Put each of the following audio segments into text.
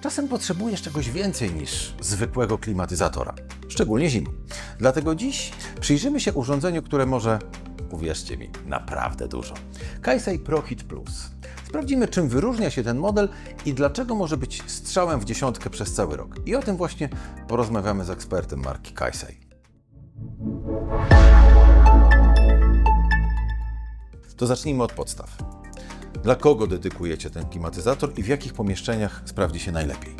Czasem potrzebujesz czegoś więcej niż zwykłego klimatyzatora, szczególnie zimą. Dlatego dziś przyjrzymy się urządzeniu, które może, uwierzcie mi, naprawdę dużo. Kaisei ProHeat Plus. Sprawdzimy, czym wyróżnia się ten model i dlaczego może być strzałem w dziesiątkę przez cały rok. I o tym właśnie porozmawiamy z ekspertem marki Kaisei. To zacznijmy od podstaw. Dla kogo dedykujecie ten klimatyzator i w jakich pomieszczeniach sprawdzi się najlepiej?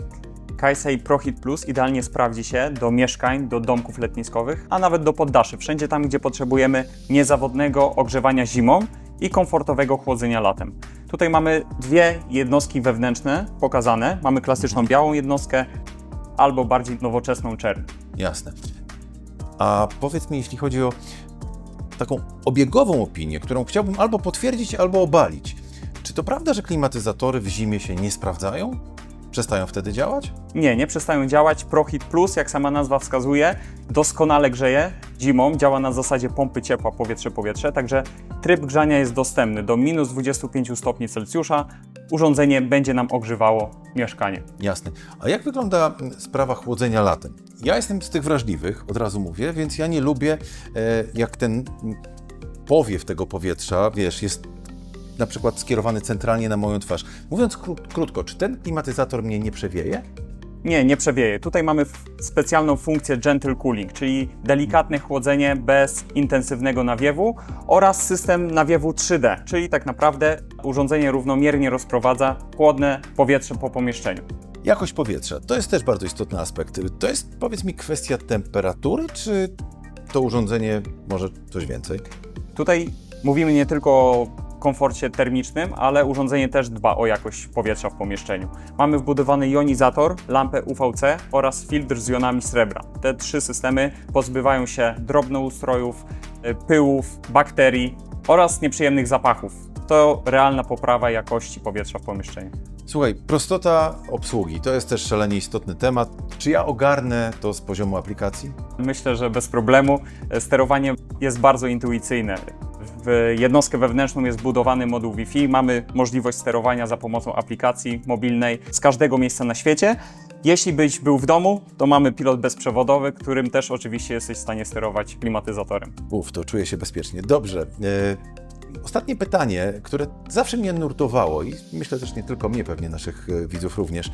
Kaisei ProHeat Plus idealnie sprawdzi się do mieszkań, do domków letniskowych, a nawet do poddaszy. Wszędzie tam, gdzie potrzebujemy niezawodnego ogrzewania zimą i komfortowego chłodzenia latem. Tutaj mamy dwie jednostki wewnętrzne pokazane. Mamy klasyczną białą jednostkę albo bardziej nowoczesną czerń. Jasne. A powiedz mi, jeśli chodzi o taką obiegową opinię, którą chciałbym albo potwierdzić, albo obalić. To prawda, że klimatyzatory w zimie się nie sprawdzają? Przestają wtedy działać? Nie, nie przestają działać. ProHeat Plus, jak sama nazwa wskazuje, doskonale grzeje zimą, działa na zasadzie pompy ciepła powietrze-powietrze, także tryb grzania jest dostępny do minus 25 stopni Celsjusza. Urządzenie będzie nam ogrzewało mieszkanie. Jasne. A jak wygląda sprawa chłodzenia latem? Ja jestem z tych wrażliwych, od razu mówię, więc ja nie lubię, e, jak ten powiew tego powietrza, wiesz, jest na przykład skierowany centralnie na moją twarz. Mówiąc kró- krótko, czy ten klimatyzator mnie nie przewieje? Nie, nie przewieje. Tutaj mamy specjalną funkcję gentle cooling, czyli delikatne chłodzenie bez intensywnego nawiewu oraz system nawiewu 3D, czyli tak naprawdę urządzenie równomiernie rozprowadza chłodne powietrze po pomieszczeniu. Jakość powietrza, to jest też bardzo istotny aspekt. To jest, powiedz mi, kwestia temperatury, czy to urządzenie może coś więcej? Tutaj mówimy nie tylko o komforcie termicznym, ale urządzenie też dba o jakość powietrza w pomieszczeniu. Mamy wbudowany jonizator, lampę UVC oraz filtr z jonami srebra. Te trzy systemy pozbywają się drobnoustrojów, y, pyłów, bakterii oraz nieprzyjemnych zapachów. To realna poprawa jakości powietrza w pomieszczeniu. Słuchaj, prostota obsługi to jest też szalenie istotny temat. Czy ja ogarnę to z poziomu aplikacji? Myślę, że bez problemu. Sterowanie jest bardzo intuicyjne. W jednostkę wewnętrzną jest wbudowany moduł Wi-Fi. Mamy możliwość sterowania za pomocą aplikacji mobilnej z każdego miejsca na świecie. Jeśli byś był w domu, to mamy pilot bezprzewodowy, którym też oczywiście jesteś w stanie sterować klimatyzatorem. Uf, to czuję się bezpiecznie. Dobrze. E, ostatnie pytanie, które zawsze mnie nurtowało i myślę też nie tylko mnie, pewnie naszych e, widzów również.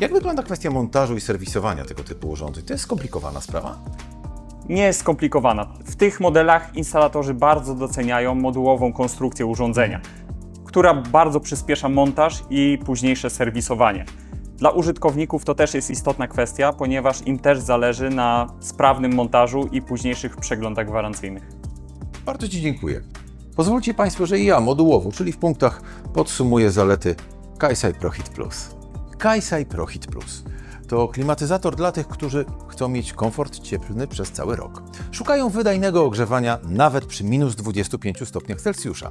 Jak wygląda kwestia montażu i serwisowania tego typu urządzeń? To jest skomplikowana sprawa? Nie jest skomplikowana. W tych modelach instalatorzy bardzo doceniają modułową konstrukcję urządzenia, która bardzo przyspiesza montaż i późniejsze serwisowanie. Dla użytkowników to też jest istotna kwestia, ponieważ im też zależy na sprawnym montażu i późniejszych przeglądach gwarancyjnych. Bardzo Ci dziękuję. Pozwólcie Państwo, że ja modułowo, czyli w punktach, podsumuję zalety Kaisai ProHeat Plus. Kaisai ProHeat Plus to klimatyzator dla tych, którzy chcą mieć komfort cieplny przez cały rok. Szukają wydajnego ogrzewania nawet przy minus 25 stopniach Celsjusza.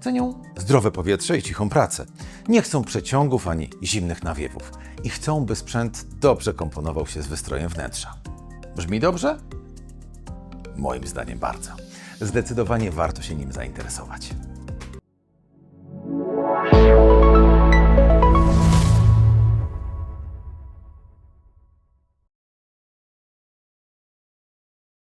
Cenią zdrowe powietrze i cichą pracę. Nie chcą przeciągów ani zimnych nawiewów. I chcą, by sprzęt dobrze komponował się z wystrojem wnętrza. Brzmi dobrze? Moim zdaniem bardzo. Zdecydowanie warto się nim zainteresować.